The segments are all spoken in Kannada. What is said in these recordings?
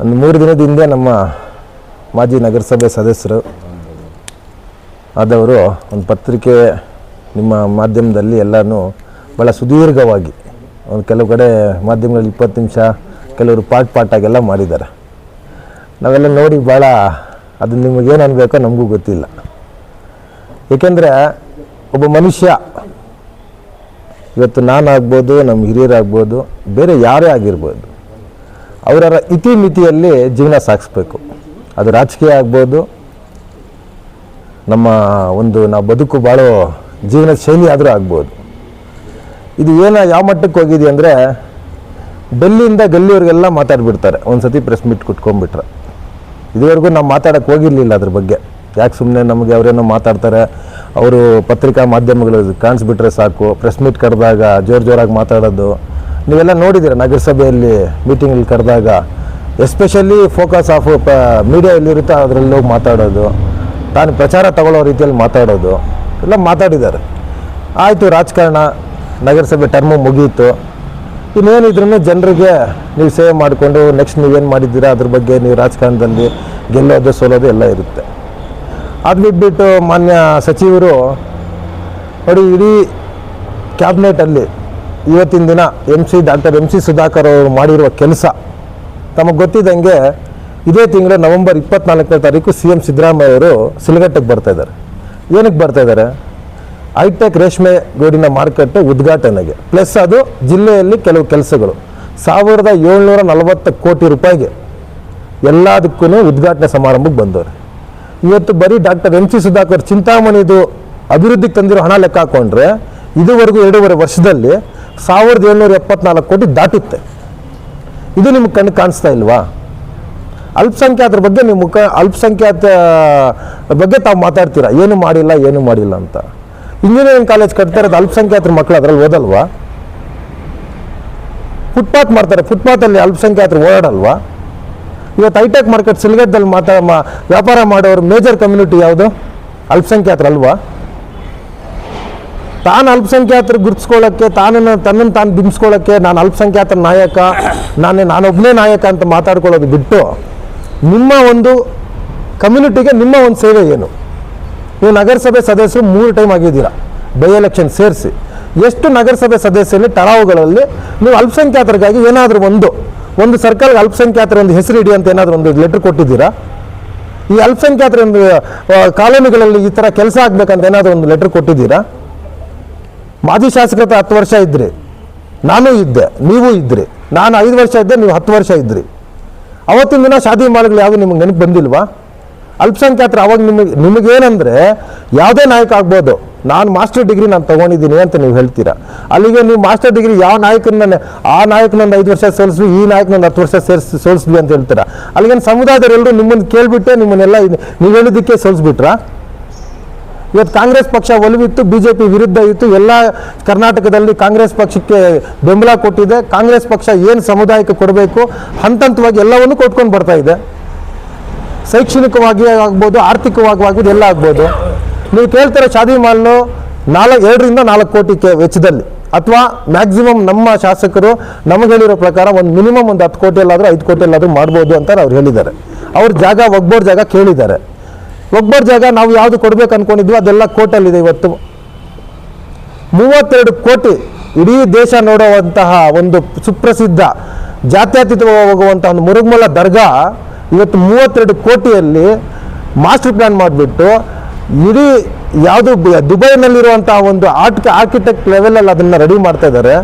ಒಂದು ಮೂರು ದಿನದ ಹಿಂದೆ ನಮ್ಮ ಮಾಜಿ ನಗರಸಭೆ ಸದಸ್ಯರು ಆದವರು ಒಂದು ಪತ್ರಿಕೆ ನಿಮ್ಮ ಮಾಧ್ಯಮದಲ್ಲಿ ಎಲ್ಲನೂ ಭಾಳ ಸುದೀರ್ಘವಾಗಿ ಒಂದು ಕೆಲವು ಕಡೆ ಮಾಧ್ಯಮಗಳಲ್ಲಿ ಇಪ್ಪತ್ತು ನಿಮಿಷ, ಕೆಲವರು ಪಾರ್ಟ್ ಪಾಟಾಗೆಲ್ಲ ಮಾಡಿದ್ದಾರೆ. ನಾವೆಲ್ಲ ನೋಡಿ ಭಾಳ ಅದು ನಿಮಗೇನು ಅನ್ಬೇಕೋ ನಮಗೂ ಗೊತ್ತಿಲ್ಲ. ಏಕೆಂದರೆ ಒಬ್ಬ ಮನುಷ್ಯ, ಇವತ್ತು ನಾನಾಗ್ಬೋದು, ನಮ್ಮ ಹಿರಿಯರಾಗ್ಬೋದು, ಬೇರೆ ಯಾರೇ ಆಗಿರ್ಬೋದು ಅವರ ಇತಿಮಿತಿಯಲ್ಲಿ ಜೀವನ ಸಾಗಿಸ್ಬೇಕು. ಅದು ರಾಜಕೀಯ ಆಗ್ಬೋದು. ನಮ್ಮ ಒಂದು ನಾವು ಬದುಕು ಬಾಳೋ ಜೀವನ ಶೈಲಿ ಆದರೂ ಆಗ್ಬೋದು. ಇದು ಏನು ಯಾವ ಮಟ್ಟಕ್ಕೆ ಹೋಗಿದೆ ಅಂದರೆ ಡೆಲ್ಲಿಯಿಂದ ಗಲ್ಲಿಯವ್ರಿಗೆಲ್ಲ ಮಾತಾಡಿಬಿಡ್ತಾರೆ. ಒಂದು ಸತಿ ಪ್ರೆಸ್ ಮೀಟ್ ಕುಟ್ಕೊಂಡ್ಬಿಟ್ರೆ ಇದುವರೆಗೂ ನಾವು ಮಾತಾಡೋಕ್ಕೆ ಹೋಗಿರಲಿಲ್ಲ ಅದ್ರ ಬಗ್ಗೆ. ಯಾಕೆ ಸುಮ್ಮನೆ ನಮಗೆ ಅವರೇನೋ ಮಾತಾಡ್ತಾರೆ. ಅವರು ಪತ್ರಿಕಾ ಮಾಧ್ಯಮಗಳು ಕಾಣಿಸ್ಬಿಟ್ರೆ ಸಾಕು. ಪ್ರೆಸ್ ಮೀಟ್ ಕರೆದಾಗ ಜೋರು ಜೋರಾಗಿ ಮಾತಾಡೋದು. ನೀವೆಲ್ಲ ನೋಡಿದ್ದೀರ ನಗರಸಭೆಯಲ್ಲಿ ಮೀಟಿಂಗಲ್ಲಿ ಕರೆದಾಗ? ಎಸ್ಪೆಷಲಿ ಫೋಕಸ್ ಆಫ್ ಪ ಮೀಡಿಯಾ ಎಲ್ಲಿರುತ್ತೋ ಅದರಲ್ಲಿ ಮಾತಾಡೋದು. ತಾನು ಪ್ರಚಾರ ತಗೊಳ್ಳೋ ರೀತಿಯಲ್ಲಿ ಮಾತಾಡೋದು. ಎಲ್ಲ ಮಾತಾಡಿದ್ದಾರೆ. ಆಯಿತು, ರಾಜಕಾರಣ, ನಗರಸಭೆ ಟರ್ಮು ಮುಗೀತು. ಇನ್ನೇನಿದ್ರೂ ಜನರಿಗೆ ನೀವು ಸೇವೆ ಮಾಡಿಕೊಂಡು ನೆಕ್ಸ್ಟ್ ನೀವೇನು ಮಾಡಿದ್ದೀರಾ, ಅದ್ರ ಬಗ್ಗೆ ನೀವು ರಾಜಕಾರಣದಲ್ಲಿ ಗೆಲ್ಲೋದು, ಸೋಲೋದು ಎಲ್ಲ ಇರುತ್ತೆ. ಅದು ಬಿಟ್ಬಿಟ್ಟು ಮಾನ್ಯ ಸಚಿವರು, ನೋಡಿ, ಇಡೀ ಕ್ಯಾಬಿನೆಟಲ್ಲಿ ಇವತ್ತಿನ ದಿನ M C doctor M C Sudhakar ಅವರು ಮಾಡಿರುವ ಕೆಲಸ. ತಮಗೆ ಗೊತ್ತಿದ್ದಂಗೆ ಇದೇ ತಿಂಗಳು ನವೆಂಬರ್ ಇಪ್ಪತ್ನಾಲ್ಕನೇ ತಾರೀಕು ಸಿ ಎಂ ಸಿದ್ದರಾಮಯ್ಯ ಅವರು ಸಿಲಗಟ್ಟೆಗೆ ಬರ್ತಾ ಇದ್ದಾರೆ. ಏನಕ್ಕೆ ಬರ್ತಾ ಇದ್ದಾರೆ? ಹೈಟೆಕ್ ರೇಷ್ಮೆ ಗೂಡಿನ ಮಾರುಕಟ್ಟೆ ಉದ್ಘಾಟನೆಗೆ. ಪ್ಲಸ್ ಅದು ಜಿಲ್ಲೆಯಲ್ಲಿ ಕೆಲವು ಕೆಲಸಗಳು. ಸಾವಿರದ ಏಳ್ನೂರ ನಲವತ್ತು ಕೋಟಿ ರೂಪಾಯಿಗೆ ಎಲ್ಲದಕ್ಕೂ ಉದ್ಘಾಟನೆ ಸಮಾರಂಭಕ್ಕೆ ಬಂದವರು. ಇವತ್ತು ಬರೀ ಡಾಕ್ಟರ್ ಎಂ ಸಿ ಸುಧಾಕರ್ ಚಿಂತಾಮಣಿದು ಅಭಿವೃದ್ಧಿಗೆ ತಂದಿರೋ ಹಣ ಲೆಕ್ಕ ಹಾಕೊಂಡ್ರೆ ಇದುವರೆಗೂ ಎರಡೂವರೆ ವರ್ಷದಲ್ಲಿ ಸಾವಿರದ ಏಳ್ನೂರ ಎಪ್ಪತ್ನಾಲ್ಕು ಕೋಟಿ ದಾಟುತ್ತೆ. ಇದು ನಿಮ್ಗೆ ಕಣ್ಣು ಕಾಣಿಸ್ತಾ ಇಲ್ವಾ? ಅಲ್ಪಸಂಖ್ಯಾತರ ಬಗ್ಗೆ ನೀವು ಮುಖ ಅಲ್ಪಸಂಖ್ಯಾತ ಬಗ್ಗೆ ತಾವು ಮಾತಾಡ್ತೀರಾ? ಏನು ಮಾಡಿಲ್ಲ ಏನು ಮಾಡಿಲ್ಲ ಅಂತ. ಇಂಜಿನಿಯರಿಂಗ್ ಕಾಲೇಜ್ ಕಟ್ತಾ ಇರೋದು ಅಲ್ಪಸಂಖ್ಯಾತರ ಮಕ್ಕಳು ಅದರಲ್ಲಿ ಓದಲ್ವಾ? ಫುಟ್ಪಾತ್ ಮಾಡ್ತಾರೆ, ಫುಟ್ಪಾತಲ್ಲಿ ಅಲ್ಪಸಂಖ್ಯಾತರು ಓಡಾಡಲ್ವಾ? ಇವತ್ತು ಹೈಟೆಕ್ ಮಾರ್ಕೆಟ್ ಸಿಲ್ಗಟ್ಟದಲ್ಲಿ ಮಾತಾ ವ್ಯಾಪಾರ ಮಾಡೋರು ಮೇಜರ್ ಕಮ್ಯುನಿಟಿ ಯಾವುದು? ಅಲ್ಪಸಂಖ್ಯಾತರಲ್ವಾ? ತಾನು ಅಲ್ಪಸಂಖ್ಯಾತರು ಗುರುತಿಸ್ಕೊಳ್ಳೋಕ್ಕೆ, ತಾನನ್ನು ತನ್ನನ್ನು ತಾನು ಬಿಂಬಿಸ್ಕೊಳ್ಳೋಕ್ಕೆ ನಾನು ಅಲ್ಪಸಂಖ್ಯಾತರ ನಾಯಕ, ನಾನೇ ನಾನೊಬ್ಬನೇ ನಾಯಕ ಅಂತ ಮಾತಾಡ್ಕೊಳ್ಳೋದು ಬಿಟ್ಟು ನಿಮ್ಮ ಒಂದು ಕಮ್ಯುನಿಟಿಗೆ ನಿಮ್ಮ ಒಂದು ಸೇವೆ ಏನು? ನೀವು ನಗರಸಭೆ ಸದಸ್ಯರು ಮೂರು ಟೈಮ್ ಆಗಿದ್ದೀರಾ ಬೈ ಎಲೆಕ್ಷನ್ ಸೇರಿಸಿ. ಎಷ್ಟು ನಗರಸಭೆ ಸದಸ್ಯರಲ್ಲಿ ತಳಾವುಗಳಲ್ಲಿ ನೀವು ಅಲ್ಪಸಂಖ್ಯಾತರಿಗಾಗಿ ಏನಾದರೂ ಒಂದು ಒಂದು ಸರ್ಕಾರಕ್ಕೆ ಅಲ್ಪಸಂಖ್ಯಾತರ ಒಂದು ಹೆಸರು ಇಡಿ ಅಂತ ಏನಾದರೂ ಒಂದು ಲೆಟ್ರ್ ಕೊಟ್ಟಿದ್ದೀರಾ? ಈ ಅಲ್ಪಸಂಖ್ಯಾತರ ಒಂದು ಕಾಲೋನಿಗಳಲ್ಲಿ ಈ ಥರ ಕೆಲಸ ಆಗಬೇಕಂತ ಏನಾದರೂ ಒಂದು ಲೆಟ್ರ್ ಕೊಟ್ಟಿದ್ದೀರಾ? ಮಾಜಿ ಶಾಸಕರ ಹತ್ತು ವರ್ಷ ಇದ್ರಿ. ನಾನು ಇದ್ದೆ, ನೀವು ಇದ್ರಿ. ನಾನು ಐದು ವರ್ಷ ಇದ್ದೆ, ನೀವು ಹತ್ತು ವರ್ಷ ಇದ್ರಿ. ಅವತ್ತಿನ ದಿನ ಶಾದಿ ಮಾಡಿದ್ರೆ ಯಾವುದು ನಿಮ್ಗೆ ನೆನಪು ಬಂದಿಲ್ವಾ? ಅಲ್ಪಸಂಖ್ಯಾತರು ಅವಾಗ ನಿಮಗೆ, ನಿಮಗೇನಂದ್ರೆ ಯಾವುದೇ ನಾಯಕ ಆಗ್ಬೋದು. ನಾನು ಮಾಸ್ಟರ್ ಡಿಗ್ರಿ ನಾನು ತೊಗೊಂಡಿದ್ದೀನಿ ಅಂತ ನೀವು ಹೇಳ್ತೀರಾ? ಅಲ್ಲಿಗೆ ನೀವು ಮಾಸ್ಟರ್ ಡಿಗ್ರಿ ಯಾವ ನಾಯಕನ ಆ ನಾಯಕನೊಂದು ಐದು ವರ್ಷ ಸೋಲಿಸ್ವಿ, ಈ ನಾಯಕನೊಂದು ಹತ್ತು ವರ್ಷ ಸೇರಿಸಿ ಸೋಲಿಸ್ವಿ ಅಂತ ಹೇಳ್ತೀರಾ? ಅಲ್ಲಿಗೆ ಸಮುದಾಯದವರೆಲ್ಲರೂ ನಿಮ್ಮನ್ನು ಕೇಳಿಬಿಟ್ಟೆ, ನಿಮ್ಮನ್ನೆಲ್ಲ ನೀವು ಹೇಳಿದ್ದಕ್ಕೆ ಸೋಲಿಸ್ಬಿಟ್ರಾ? ಇವತ್ತು ಕಾಂಗ್ರೆಸ್ ಪಕ್ಷ ಒಲವಿತ್ತು ಬಿ ಜೆ ಪಿ ವಿರುದ್ಧ ಇತ್ತು, ಎಲ್ಲ ಕರ್ನಾಟಕದಲ್ಲಿ ಕಾಂಗ್ರೆಸ್ ಪಕ್ಷಕ್ಕೆ ಬೆಂಬಲ ಕೊಟ್ಟಿದೆ. ಕಾಂಗ್ರೆಸ್ ಪಕ್ಷ ಏನು ಸಮುದಾಯಕ್ಕೆ ಕೊಡಬೇಕು ಹಂತ ಹಂತವಾಗಿ ಎಲ್ಲವನ್ನು ಕೊಟ್ಕೊಂಡು ಬರ್ತಾ ಇದೆ. ಶೈಕ್ಷಣಿಕವಾಗಿ ಆಗ್ಬೋದು, ಆರ್ಥಿಕವಾಗಿ ಎಲ್ಲ ಆಗ್ಬೋದು. ನೀವು ಕೇಳ್ತಾರೆ ಶಾದಿ ಮಾಲ್ನು ನಾಲ್ಕು, ಎರಡರಿಂದ ನಾಲ್ಕು ಕೋಟಿ ಕೆ ವೆಚ್ಚದಲ್ಲಿ. ಅಥವಾ ಮ್ಯಾಕ್ಸಿಮಮ್ ನಮ್ಮ ಶಾಸಕರು ನಮಗೆ ಹೇಳಿರೋ ಪ್ರಕಾರ ಒಂದು ಮಿನಿಮಮ್ ಒಂದು ಹತ್ತು ಕೋಟಿಯಲ್ಲಾದರೂ, ಐದು ಕೋಟಿಯಲ್ಲಾದರೂ ಮಾಡ್ಬೋದು ಅಂತ ಅವ್ರು ಹೇಳಿದ್ದಾರೆ. ಅವ್ರ ಜಾಗ ಒಗ್ಬೋರ್ ಜಾಗ ಕೇಳಿದ್ದಾರೆ. ಒಗ್ಬೋರ್ ಜಾಗ ನಾವು ಯಾವುದು ಕೊಡ್ಬೇಕು ಅನ್ಕೊಂಡಿದ್ವಿ ಅದೆಲ್ಲ ಕೋರ್ಟಲ್ಲಿದೆ ಇವತ್ತು. ಮೂವತ್ತೆರಡು ಕೋಟಿ ಇಡೀ ದೇಶ ನೋಡುವಂತಹ ಒಂದು ಸುಪ್ರಸಿದ್ಧ ಜಾತ್ಯತೀತ ಹೋಗುವಂಥ ಒಂದು ಮುರುಗ್ಮಲ ದರ್ಗಾ ಇವತ್ತು ಮೂವತ್ತೆರಡು ಕೋಟಿಯಲ್ಲಿ ಮಾಸ್ಟರ್ ಪ್ಲಾನ್ ಮಾಡಿಬಿಟ್ಟು ಇಡೀ ಯಾವುದು ದುಬೈನಲ್ಲಿರುವಂತಹ ಒಂದು ಆರ್ಟ್, ಆರ್ಕಿಟೆಕ್ಟ್ ಲೆವೆಲಲ್ಲಿ ಅದನ್ನು ರೆಡಿ ಮಾಡ್ತಾ ಇದ್ದಾರೆ.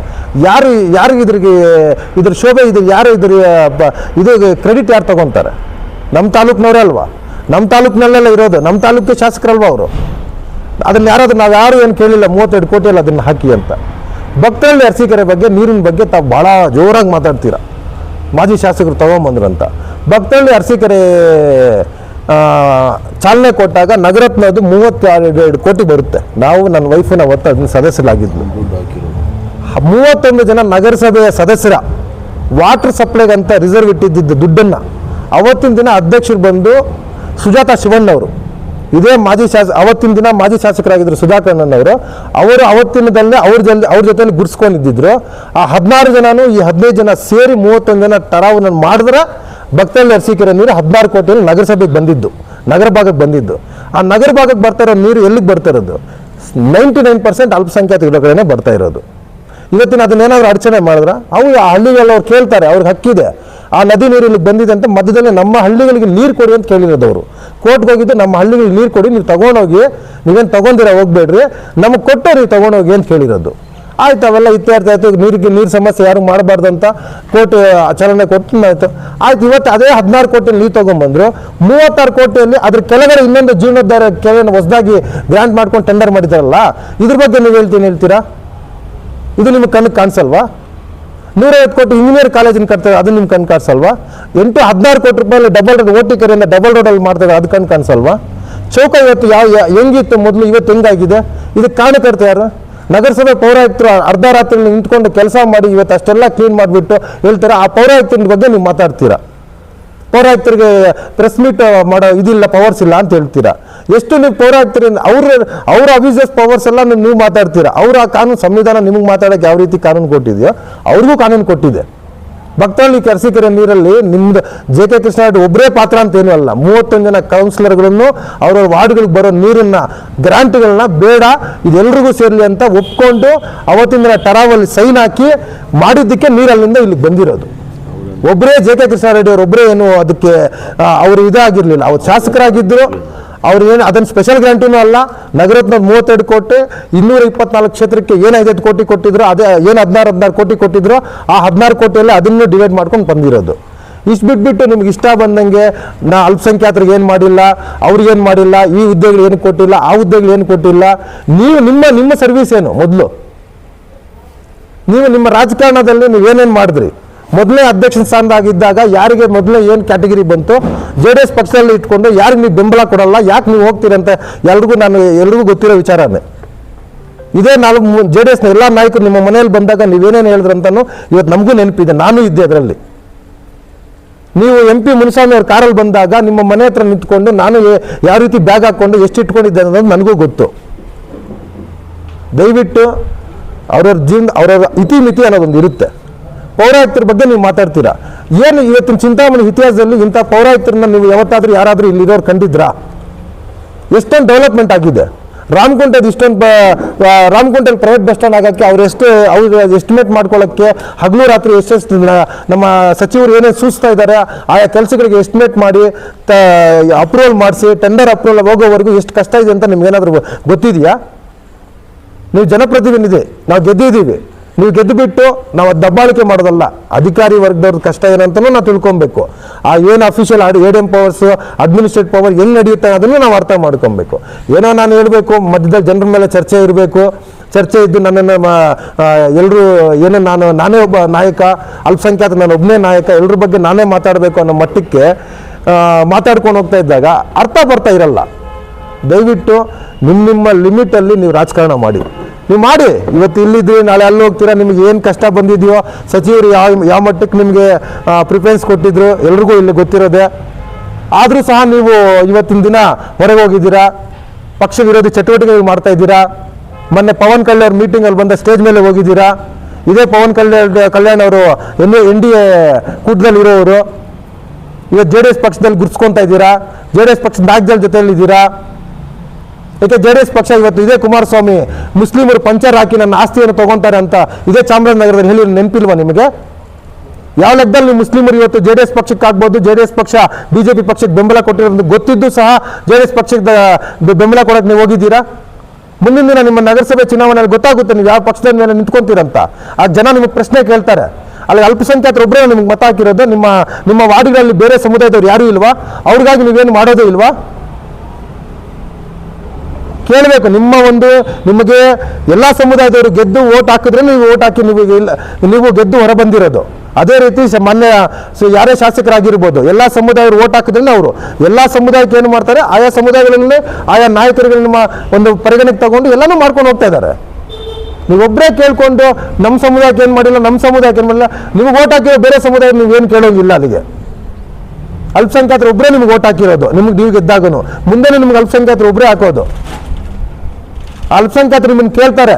ಯಾರು ಯಾರಿಗೆ ಇದ್ರಿಗೆ, ಇದ್ರ ಶೋಭೆ ಇದು ಯಾರು ಇದ್ರ ಇದು ಕ್ರೆಡಿಟ್ ಯಾರು ತಗೊತಾರೆ? ನಮ್ಮ ತಾಲೂಕಿನವರೇ ಅಲ್ವಾ? ನಮ್ಮ ತಾಲೂಕಿನಲ್ಲೆಲ್ಲ ಇರೋದು ನಮ್ಮ ತಾಲೂಕಿಗೆ ಶಾಸಕರಲ್ವ ಅವರು? ಅದನ್ನ ಯಾರಾದರೂ ನಾವು ಯಾರು ಏನು ಕೇಳಿಲ್ಲ, ಮೂವತ್ತೆರಡು ಕೋಟಿಯಲ್ಲಿ ಅದನ್ನು ಹಾಕಿ ಅಂತ. ಭಕ್ತರಲ್ಲಿ ಅರಸೀಕೆರೆ ಬಗ್ಗೆ, ನೀರಿನ ಬಗ್ಗೆ ತಾವು ಭಾಳ ಜೋರಾಗಿ ಮಾತಾಡ್ತೀರ? ಮಾಜಿ ಶಾಸಕರು ತಗೊಂಬಂದ್ರು ಅಂತ. ಭಕ್ತಹಳ್ಳಿ ಅರಸೀಕೆರೆ ಚಾಲನೆ ಕೊಟ್ಟಾಗ ನಗರತ್ನದು ಮೂವತ್ತೆರಡು ಕೋಟಿ ಬರುತ್ತೆ. ನಾವು ನನ್ನ ವೈಫಿನ ಒತ್ತ ಅದನ್ನ ಸದಸ್ಯರಾಗಿದ್ವಿ. ಮೂವತ್ತೊಂದು ಜನ ನಗರಸಭೆಯ ಸದಸ್ಯರ ವಾಟರ್ ಸಪ್ಲೈಗಂತ ರಿಸರ್ವ್ ಇಟ್ಟಿದ್ದ ದುಡ್ಡನ್ನು, ಅವತ್ತಿನ ದಿನ ಅಧ್ಯಕ್ಷರು ಬಂದು ಸುಜಾತ ಶಿವಣ್ಣವರು. ಇದೇ ಮಾಜಿ ಶಾಸ, ಅವತ್ತಿನ ದಿನ ಮಾಜಿ ಶಾಸಕರಾಗಿದ್ದರು ಸುಧಾಕರಣ್ಣನವರು ಅವರು ಅವತ್ತಿನದಲ್ಲೇ ಅವ್ರ ಜೊತೆ ಅವ್ರ ಜೊತೆಲಿ ಗುರ್ಸ್ಕೊಂಡಿದ್ದಿದ್ರು ಆ ಹದಿನಾರು ಜನನು ಈ ಹದಿನೈದು ಜನ ಸೇರಿ ಮೂವತ್ತೊಂದು ಜನ ಟರಾವನ್ನ ಮಾಡಿದ್ರೆ ಭಕ್ತಳ್ಳಿ ಅರಸೀಕೆರೆ ನೀರು ಹದಿನಾರು ಕೋಟಿಯಲ್ಲಿ ನಗರಸಭೆಗೆ ಬಂದಿದ್ದು, ನಗರ ಭಾಗಕ್ಕೆ ಬಂದಿದ್ದು. ಆ ನಗರ ಭಾಗಕ್ಕೆ ಬರ್ತಾ ಇರೋ ನೀರು ಎಲ್ಲಿಗೆ ಬರ್ತಾ ಇರೋದು? ನೈಂಟಿ ನೈನ್ ಪರ್ಸೆಂಟ್ ಅಲ್ಪಸಂಖ್ಯಾತ ಕಡೆನೇ ಬರ್ತಾ ಇರೋದು. ಇವತ್ತಿನ ಅದನ್ನೇನಾದ್ರು ಅಡಚಣೆ ಮಾಡಿದ್ರೆ? ಅವು ಆ ಹಳ್ಳಿಗಳಲ್ಲಿ ಅವ್ರು ಕೇಳ್ತಾರೆ, ಅವ್ರಿಗೆ ಹಕ್ಕಿದೆ. ಆ ನದಿ ನೀರು ಇಲ್ಲಿ ಬಂದಿದೆ ಅಂತ ಮಧ್ಯದಲ್ಲಿ ನಮ್ಮ ಹಳ್ಳಿಗಳಿಗೆ ನೀರು ಕೊಡಿ ಅಂತ ಕೇಳಿರೋದು ಅವರು ಕೋರ್ಟ್ಗೆ ಹೋಗಿದ್ದು ನಮ್ಮ ಹಳ್ಳಿಗಳಿಗೆ ನೀರು ಕೊಡಿ, ನೀವು ತಗೊಂಡೋಗಿ, ನೀವೇನು ತಗೊಂಡಿರ ಹೋಗ್ಬೇಡ್ರಿ, ನಮಗೆ ಕೊಟ್ಟು ನೀವು ತಗೊಂಡೋಗಿ ಅಂತ ಕೇಳಿರೋದು. ಆಯ್ತು, ಅವೆಲ್ಲ ಇತ್ಯರ್ಥ ಆಯಿತು, ನೀರಿಗೆ ನೀರು ಸಮಸ್ಯೆ ಯಾರು ಮಾಡಬಾರ್ದು ಅಂತ ಕೋರ್ಟ್ ಚಲನೆ ಕೊಟ್ಟು ಆಯಿತು. ಆಯ್ತು, ಇವತ್ತು ಅದೇ ಹದಿನಾರು ಕೋಟಿ ನೀರು ತೊಗೊಂಬಂದ್ರು. ಮೂವತ್ತಾರು ಕೋಟಿಯಲ್ಲಿ ಅದ್ರ ಕೆಳಗಡೆ ಇನ್ನೊಂದು ಜೀರ್ಣೋದ್ಧಾರ ಕೆಳಗಡೆ ಹೊಸದಾಗಿ ಗ್ರಾಂಟ್ ಮಾಡ್ಕೊಂಡು ಟೆಂಡರ್ ಮಾಡಿದಾರಲ್ಲ, ಇದ್ರ ಬಗ್ಗೆ ನೀವು ಹೇಳ್ತೀನಿ ಹೇಳ್ತೀರಾ? ಇದು ನಿಮ್ಗೆ ಕಣ್ಣಿಗೆ ಕಾಣಿಸಲ್ವಾ? ನೂರೈವತ್ತು ಕೋಟಿ ಇಂಜಿನಿಯರ್ ಕಾಲೇಜಿನ ಕಟ್ತಾರೆ, ಅದು ನಿಮ್ಗೆ ಕಣ್ ಕಾಣಿಸಲ್ವಾ? ಎಂಟು ಹದಿನಾರು ಕೋಟಿ ರೂಪಾಯಿ ಡಬಲ್ ರೋಡ್ ಓಟಿ ಡಬಲ್ ರೋಡಲ್ಲಿ ಮಾಡ್ತಾರೆ ಅದು ಕಣ್ ಕಾಣಿಸಲ್ವಾ? ಚೌಕ ಇವತ್ತು ಯಾವ ಹೆಂಗಿತ್ತು ಮೊದಲು, ಇವತ್ತು ಹೆಂಗಾಗಿದೆ? ಇದಕ್ಕೆ ಕಾರಣಕರ್ತ ಯಾರು? ನಗರಸಭೆ ಪೌರಾಯುಕ್ತರು ಅರ್ಧ ರಾತ್ರಿ ನಿಂತ್ಕೊಂಡು ಕೆಲಸ ಮಾಡಿ ಇವತ್ತು ಅಷ್ಟೆಲ್ಲ ಕ್ಲೀನ್ ಮಾಡಿಬಿಟ್ಟು ಹೇಳ್ತಾರೆ, ಆ ಪೌರಾಯುಕ್ತರ ಬಗ್ಗೆ ನೀವು ಮಾತಾಡ್ತೀರಾ? ಪೌರಾಯುಕ್ತರಿಗೆ ಪ್ರೆಸ್ ಮೀಟ್ ಮಾಡೋ ಇದಿಲ್ಲ ಪವರ್ಸ್ ಇಲ್ಲ ಅಂತ ಹೇಳ್ತೀರಾ? ಎಷ್ಟು ನೀವು ಪೌರಾಯುಕ್ತರಿ ಅವ್ರ ಅವ್ರ ಅಬ್ಯೂಸಸ್ ಪವರ್ಸ್ ಎಲ್ಲ ನೀವು- ಮಾತಾಡ್ತೀರಾ? ಅವ್ರ ಆ ಕಾನೂನು, ಸಂವಿಧಾನ ನಿಮಗೆ ಮಾತಾಡೋಕ್ಕೆ ಯಾವ ರೀತಿ ಕಾನೂನು ಕೊಟ್ಟಿದೆಯೋ, ಅವ್ರಿಗೂ ಕಾನೂನು ಕೊಟ್ಟಿದೆ. ಭಕ್ತಹಳ್ಳಿ ಕೆರಸಿಕೆರೆ ನೀರಲ್ಲಿ ನಿಮ್ದು ಜೆ ಕೆ ಕೃಷ್ಣ ರೆಡ್ಡಿ ಒಬ್ಬರೇ ಪಾತ್ರ ಅಂತ ಏನೂ ಅಲ್ಲ. ಮೂವತ್ತೊಂದು ಜನ ಕೌನ್ಸಿಲರ್ಗಳನ್ನು ಅವ್ರವ್ರ ವಾರ್ಡ್ಗಳಿಗೆ ಬರೋ ನೀರನ್ನ, ಗ್ರಾಂಟ್ಗಳನ್ನ ಬೇಡ ಇದೆಲ್ಲರಿಗೂ ಸೇರಲಿ ಅಂತ ಒಪ್ಕೊಂಡು ಅವತ್ತಿನ ಟರಾವಲ್ಲಿ ಸೈನ್ ಹಾಕಿ ಮಾಡಿದ್ದಕ್ಕೆ ನೀರಲ್ಲಿಂದ ಇಲ್ಲಿಗೆ ಬಂದಿರೋದು. ಒಬ್ಬರೇ ಜೆ ಕೆ ಕೃಷ್ಣಾರೆಡ್ಡಿ ಅವರು ಒಬ್ಬರೇ ಏನು ಅದಕ್ಕೆ ಅವರು ಇದಾಗಿರ್ಲಿಲ್ಲ. ಅವ್ರು ಶಾಸಕರಾಗಿದ್ದರು ಅವ್ರು ಏನು, ಅದನ್ನು ಸ್ಪೆಷಲ್ ಗ್ರಾಂಟಿನೂ ಅಲ್ಲ ನಗರತ್ನ ಮೂವತ್ತೆರಡು ಕೋಟಿ, ಇನ್ನೂರ ಇಪ್ಪತ್ನಾಲ್ಕು ಕ್ಷೇತ್ರಕ್ಕೆ ಏನು ಐದೈದು ಕೋಟಿ ಕೊಟ್ಟಿದ್ರು, ಅದೇ, ಏನು ಹದಿನಾರು ಹದಿನಾರು ಕೋಟಿ ಕೊಟ್ಟಿದ್ರು, ಆ ಹದಿನಾರು ಕೋಟಿಯಲ್ಲಿ ಅದನ್ನು ಡಿವೈಡ್ ಮಾಡ್ಕೊಂಡು ಬಂದಿರೋದು. ಇಷ್ಟು ಬಿಟ್ಬಿಟ್ಟು ನಿಮ್ಗೆ ಇಷ್ಟ ಬಂದಂಗೆ ನಾ ಅಲ್ಪಸಂಖ್ಯಾತರಿಗೆ ಏನು ಮಾಡಿಲ್ಲ ಅವ್ರಿಗೇನು ಮಾಡಿಲ್ಲ, ಈ ಹುದ್ದೆಗಳು ಏನು ಕೊಟ್ಟಿಲ್ಲ, ಆ ಹುದ್ದೆಗಳು ಏನು ಕೊಟ್ಟಿಲ್ಲ. ನೀವು ನಿಮ್ಮ ನಿಮ್ಮ ಸರ್ವಿಸ್ ಏನು ಮೊದಲು? ನೀವು ನಿಮ್ಮ ರಾಜಕಾರಣದಲ್ಲಿ ನೀವೇನೇನು ಮಾಡಿದ್ರಿ? ಮೊದಲೇ ಅಧ್ಯಕ್ಷ ಸ್ಥಾನದಾಗಿದ್ದಾಗ ಯಾರಿಗೆ ಮೊದಲೇ ಏನು ಕ್ಯಾಟಗರಿ ಬಂತು ಜೆ ಡಿ ಎಸ್ ಪಕ್ಷದಲ್ಲಿ ಇಟ್ಕೊಂಡು ಯಾರಿಗೆ ನೀವು ಬೆಂಬಲ ಕೊಡಲ್ಲ, ಯಾಕೆ ನೀವು ಹೋಗ್ತೀರಂತ ಎಲ್ರಿಗೂ ನಾನು, ಎಲ್ರಿಗೂ ಗೊತ್ತಿರೋ ವಿಚಾರನೇ. ಇದೇ ನಾಲ್ಕು ಜೆ ಡಿ ಎಸ್ನ ಎಲ್ಲ ನಾಯಕರು ನಿಮ್ಮ ಮನೆಯಲ್ಲಿ ಬಂದಾಗ ನೀವೇನೇನು ಹೇಳಿದ್ರಂತನೂ ಇವತ್ತು ನಮಗೂ ನೆನಪಿದೆ, ನಾನು ಇದ್ದೆ ಅದರಲ್ಲಿ. ನೀವು ಎಂ ಪಿ ಮುನಿಸ್ವಾಮಿ ಅವ್ರ ಕಾರಲ್ಲಿ ಬಂದಾಗ ನಿಮ್ಮ ಮನೆ ಹತ್ರ ನಿಂತ್ಕೊಂಡು ನಾನು ಯಾವ ರೀತಿ ಬ್ಯಾಗ್ ಹಾಕ್ಕೊಂಡು ಎಷ್ಟು ಇಟ್ಕೊಂಡಿದ್ದೆ ಅನ್ನೋದು ನನಗೂ ಗೊತ್ತು. ದಯವಿಟ್ಟು ಅವ್ರವ್ರ ಜೀವನ, ಅವ್ರವ್ರ ಇತಿಮಿತಿ ಅನ್ನೋದೊಂದು ಇರುತ್ತೆ. ಪೌರಾಯುಕ್ತರ ಬಗ್ಗೆ ನೀವು ಮಾತಾಡ್ತೀರಾ? ಏನು ಇವತ್ತಿನ ಚಿಂತಾಮಣಿ ಇತಿಹಾಸದಲ್ಲಿ ಇಂಥ ಪೌರಾಯುಕ್ತರನ್ನ ನೀವು ಯಾವತ್ತಾದ್ರೂ ಯಾರಾದರೂ ಇಲ್ಲಿರೋರು ಕಂಡಿದ್ರಾ? ಎಷ್ಟೊಂದು ಡೆವಲಪ್ಮೆಂಟ್ ಆಗಿದೆ. ರಾಮಕುಂಟದ ಇಷ್ಟೊಂದು ಬ ರಾಮಗುಂಟಲ್ಲಿ ಪ್ರೈವೇಟ್ ಬಸ್ ಸ್ಟ್ಯಾಂಡ್ ಆಗೋಕ್ಕೆ ಅವ್ರು ಎಷ್ಟು, ಅವ್ರು ಎಸ್ಟಿಮೇಟ್ ಮಾಡ್ಕೊಳ್ಳೋಕ್ಕೆ ಹಗಲು ರಾತ್ರಿ ಎಷ್ಟೆಷ್ಟು ನಮ್ಮ ಸಚಿವರು ಏನೇನು ಸೂಚಿಸ್ತಾ ಇದ್ದಾರೆ, ಆಯಾ ಕೆಲಸಗಳಿಗೆ ಎಸ್ಟಿಮೇಟ್ ಮಾಡಿ, ತ ಅಪ್ರೂವಲ್ ಮಾಡಿಸಿ ಟೆಂಡರ್ ಅಪ್ರೂವಲ್ ಹೋಗೋವರೆಗೂ ಎಷ್ಟು ಕಷ್ಟ ಇದೆ ಅಂತ ನಿಮ್ಗೇನಾದರೂ ಗೊತ್ತಿದೆಯಾ? ನೀವು ಜನಪ್ರತಿನಿಧಿ, ನಾವು ಗೆದ್ದಿದ್ದೀವಿ. ನೀವು ಗೆದ್ದು ಬಿಟ್ಟು ನಾವು ದಬ್ಬಾಳಿಕೆ ಮಾಡೋದಲ್ಲ, ಅಧಿಕಾರಿ ವರ್ಗದವ್ರ ಕಷ್ಟ ಏನಂತಲೂ ನಾವು ತಿಳ್ಕೊಬೇಕು. ಆ ಏನು official A D M powers administrate power ಎಲ್ಲಿ ನಡೆಯುತ್ತೆ ಅದನ್ನು ನಾವು ಅರ್ಥ ಮಾಡ್ಕೊಬೇಕು. ಏನೋ ನಾನು ಹೇಳಬೇಕು, ಮಧ್ಯದಲ್ಲಿ ಜನರ ಮೇಲೆ ಚರ್ಚೆ ಇರಬೇಕು, ಚರ್ಚೆ ಇದ್ದು ನನ್ನನ್ನು ಎಲ್ಲರೂ ಏನು ನಾನು, ನಾನೇ ಒಬ್ಬ ನಾಯಕ, ಅಲ್ಪಸಂಖ್ಯಾತ, ನಾನು ಒಬ್ಬನೇ ನಾಯಕ ಎಲ್ಲರ ಬಗ್ಗೆ ನಾನೇ ಮಾತಾಡಬೇಕು ಅನ್ನೋ ಮಟ್ಟಕ್ಕೆ ಮಾತಾಡ್ಕೊಂಡು ಹೋಗ್ತಾ ಇದ್ದಾಗ ಅರ್ಥ ಬರ್ತಾ ಇರಲ್ಲ. ದಯವಿಟ್ಟು ನಿಮ್ಮ ನಿಮ್ಮ ಲಿಮಿಟಲ್ಲಿ ನೀವು ರಾಜಕಾರಣ ಮಾಡಿ. ನೀವು ಮಾಡಿ. ಇವತ್ತು ಇಲ್ಲಿದ್ರಿ ನಾಳೆ ಅಲ್ಲಿ ಹೋಗ್ತೀರಾ? ನಿಮಗೆ ಏನು ಕಷ್ಟ ಬಂದಿದೆಯೋ? ಸಚಿವರು ಯಾವ ಯಾವ ಮಟ್ಟಕ್ಕೆ ನಿಮಗೆ ಪ್ರಿಫರೆನ್ಸ್ ಕೊಟ್ಟಿದ್ರು? ಎಲ್ರಿಗೂ ಇಲ್ಲಿ ಗೊತ್ತಿರೋದೆ. ಆದರೂ ಸಹ ನೀವು ಇವತ್ತಿನ ದಿನ ಹೊರಗೆ ಹೋಗಿದ್ದೀರಾ? ಪಕ್ಷ ವಿರೋಧಿ ಚಟುವಟಿಕೆಗಳು ಮಾಡ್ತಾ ಇದ್ದೀರಾ? ಮೊನ್ನೆ ಪವನ್ ಕಲ್ಯಾಣ್ ಮೀಟಿಂಗಲ್ಲಿ ಬಂದ ಸ್ಟೇಜ್ ಮೇಲೆ ಹೋಗಿದ್ದೀರಾ? ಇದೇ ಪವನ್ ಕಲ್ಯಾಣ್ ಕಲ್ಯಾಣ್ ಅವರು ಎನ್ ಎನ್ ಡಿ ಎ ಕೂಟದಲ್ಲಿ ಇರೋರು. ಇವತ್ತು ಜೆ ಡಿ ಎಸ್ ಪಕ್ಷದಲ್ಲಿ ಗುರ್ಸ್ಕೊತಾ ಇದ್ದೀರಾ? ಜೆ ಡಿ ಎಸ್ ಪಕ್ಷದ ನಾಲ್ಕು ಜನ ಜೊತೆಯಲ್ಲಿ ಯಾಕೆ ಜೆ ಡಿ ಎಸ್ ಪಕ್ಷ ಇವತ್ತು ಇದೇ ಕುಮಾರಸ್ವಾಮಿ ಮುಸ್ಲಿಮರು ಪಂಚರ್ ಹಾಕಿ ನನ್ನ ಆಸ್ತಿಯನ್ನು ತಗೊಂತಾರೆ ಅಂತ ಇದೇ ಚಾಮರಾಜನಗರದಲ್ಲಿ ಹೇಳಿ ನೆನಪಿಲ್ವಾ ನಿಮಗೆ? ಯಾವ ಲೆಕ್ಕದಲ್ಲಿ ನೀವು ಮುಸ್ಲಿಮರು ಇವತ್ತು ಜೆ ಡಿ ಎಸ್ ಪಕ್ಷಕ್ಕೆ ಆಗ್ಬೋದು? ಜೆ ಡಿ ಎಸ್ ಪಕ್ಷ, ಬಿಜೆಪಿ ಪಕ್ಷಕ್ಕೆ ಬೆಂಬಲ ಕೊಟ್ಟಿರೋದು ಗೊತ್ತಿದ್ದು ಸಹ ಜೆ ಡಿ ಎಸ್ ಪಕ್ಷಕ್ಕೆ ಬೆಂಬಲ ಕೊಡೋಕೆ ನೀವು ಹೋಗಿದ್ದೀರಾ? ಮುಂದಿನ ದಿನ ನಿಮ್ಮ ನಗರಸಭೆ ಚುನಾವಣೆಯಲ್ಲಿ ಗೊತ್ತಾಗುತ್ತೆ ನೀವು ಯಾವ ಪಕ್ಷದ ಮೇಲೆ ನಿಂತ್ಕೊಂತೀರಂತ. ಆ ಜನ ನಿಮಗೆ ಪ್ರಶ್ನೆ ಕೇಳ್ತಾರೆ. ಅಲ್ಲಿ ಅಲ್ಪಸಂಖ್ಯಾತರು ಒಬ್ಬರೇ ನಿಮ್ಗೆ ಮತ ಹಾಕಿರೋದು. ನಿಮ್ಮ ನಿಮ್ಮ ವಾರ್ಡ್ಗಳಲ್ಲಿ ಬೇರೆ ಸಮುದಾಯದವ್ರು ಯಾರೂ ಇಲ್ವಾ? ಅವ್ರಿಗಾಗಿ ನೀವೇನು ಮಾಡೋದೇ ಇಲ್ವಾ? ಕೇಳಬೇಕು. ನಿಮ್ಮ ಒಂದು, ನಿಮಗೆ ಎಲ್ಲ ಸಮುದಾಯದವರು ಗೆದ್ದು ಓಟ್ ಹಾಕಿದ್ರೆ ನೀವು ಓಟ್ ಹಾಕಿ ನೀವು ಇಲ್ಲ, ನೀವು ಗೆದ್ದು ಹೊರ ಬಂದಿರೋದು ಅದೇ ರೀತಿ ಮೊನ್ನೆ ಯಾರೇ ಶಾಸಕರಾಗಿರ್ಬೋದು, ಎಲ್ಲ ಸಮುದಾಯರು ಓಟ್ ಹಾಕಿದ್ರೆ ಅವರು. ಎಲ್ಲ ಸಮುದಾಯಕ್ಕೆ ಏನು ಮಾಡ್ತಾರೆ? ಆಯಾ ಸಮುದಾಯಗಳಲ್ಲಿ ಆಯಾ ನಾಯಕರುಗಳನ್ನ ಒಂದು ಪರಿಗಣಕ್ಕೆ ತಗೊಂಡು ಎಲ್ಲನೂ ಮಾಡ್ಕೊಂಡು ಹೋಗ್ತಾ ಇದ್ದಾರೆ. ನೀವೊಬ್ಬರೇ ಕೇಳ್ಕೊಂಡು ನಮ್ಮ ಸಮುದಾಯಕ್ಕೆ ಏನು ಮಾಡಿಲ್ಲ ನಮ್ಮ ಸಮುದಾಯಕ್ಕೆ ಏನು ಮಾಡಿಲ್ಲ, ನೀವು ಓಟ್ ಹಾಕಿರೋ ಬೇರೆ ಸಮುದಾಯ ನೀವೇನು ಕೇಳೋಂಗಿಲ್ಲ ಅಲ್ಲಿಗೆ. ಅಲ್ಪಸಂಖ್ಯಾತರು ಒಬ್ಬರೇ ನಿಮ್ಗೆ ಓಟ್ ಹಾಕಿರೋದು, ನಿಮ್ಗೆ ನೀವು ಗೆದ್ದಾಗನು. ಮುಂದೆ ನಿಮ್ಗೆ ಅಲ್ಪಸಂಖ್ಯಾತರು ಒಬ್ಬರೇ ಹಾಕೋದು. ಅಲ್ಪಸಂಖ್ಯಾತರು ನಿಮ್ಮನ್ನು ಕೇಳ್ತಾರೆ.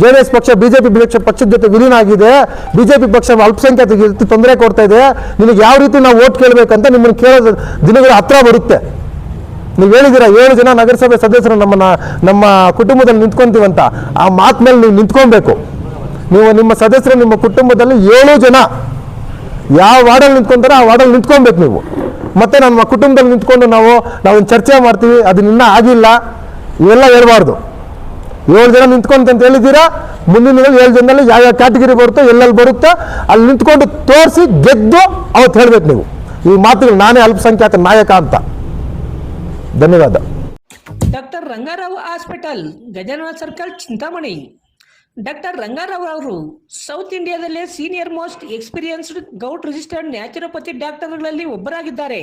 ಜೆ ಡಿ ಎಸ್ ಪಕ್ಷ ಬಿಜೆಪಿ ಪಕ್ಷ ಪಕ್ಷದ ಜೊತೆ ವಿಲೀನ ಆಗಿದೆ ಬಿಜೆಪಿ ಪಕ್ಷ ಅಲ್ಪಸಂಖ್ಯಾತರಿಗೆ ತೊಂದರೆ ಕೊಡ್ತಾ ಇದೆ? ನಿಮಗೆ ಯಾವ ರೀತಿ ನಾವು ಓಟ್ ಕೇಳಬೇಕಂತ ನಿಮ್ಮನ್ನು ಕೇಳೋ ದಿನಗಳ ಹತ್ರ ಬರುತ್ತೆ. ನೀವು ಹೇಳಿದ್ದೀರಾ, ಏಳು ಜನ ನಗರಸಭೆ ಸದಸ್ಯರು ನಮ್ಮನ್ನ, ನಮ್ಮ ಕುಟುಂಬದಲ್ಲಿ ನಿಂತ್ಕೊಂತೀವಂತ ಆ ಮಾತ್ ಮೇಲೆ ನೀವು ನಿಂತ್ಕೊಬೇಕು. ನೀವು ನಿಮ್ಮ ಸದಸ್ಯರು ನಿಮ್ಮ ಕುಟುಂಬದಲ್ಲಿ ಏಳು ಜನ. ಯಾವ ವಾರ್ಡಲ್ಲಿ ನಿಂತ್ಕೊಂತಾರೆ ಆ ವಾರ್ಡಲ್ಲಿ ನಿಂತ್ಕೊಬೇಕು ನೀವು. ಮತ್ತೆ ನಮ್ಮ ಕುಟುಂಬದಲ್ಲಿ ನಿಂತ್ಕೊಂಡು ನಾವು, ನಾವೊಂದು ಚರ್ಚೆ ಮಾಡ್ತೀವಿ ಅದನ್ನ ಇನ್ನೂ ಆಗಿಲ್ಲ. ಇವೆಲ್ಲ ಹೇಳ್ಬಾರ್ದು. ಏಳು ಜನ ನಿಂತ್ಕೊಂತ ಹೇಳಿದ್ದೀರಾ? ಮುಂದಿನ ದಿನ ಏಳು ಜನದಲ್ಲಿ ಯಾವ ಕ್ಯಾಟಗರಿ ಬರುತ್ತೋ ಎಲ್ಲೆಲ್ಲಿ ಬರುತ್ತೋ ಅಲ್ಲಿ ನಿಂತ್ಕೊಂಡು ತೋರಿಸಿ ಗೆದ್ದು ಅವತ್ತು ಹೇಳಬೇಕು ನೀವು. ಈ ಮಾತುಗಳು ನಾನೇ ಅಲ್ಪಸಂಖ್ಯಾತ ನಾಯಕ ಅಂತ. ಧನ್ಯವಾದ. Doctor Rangarao hospital Gajana circle, Chintamani. Doctor Rangarao ಅವರು south ಇಂಡಿಯಾದಲ್ಲೇ senior most experienced govt registered naturopathy ಡಾಕ್ಟರ್ಗಳಲ್ಲಿ ಒಬ್ಬರಾಗಿದ್ದಾರೆ.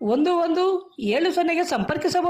ಒಂದು ಒಂದು ಏಳು ಸೊನ್ನೆಗೆ ಸಂಪರ್ಕಿಸಬಹುದು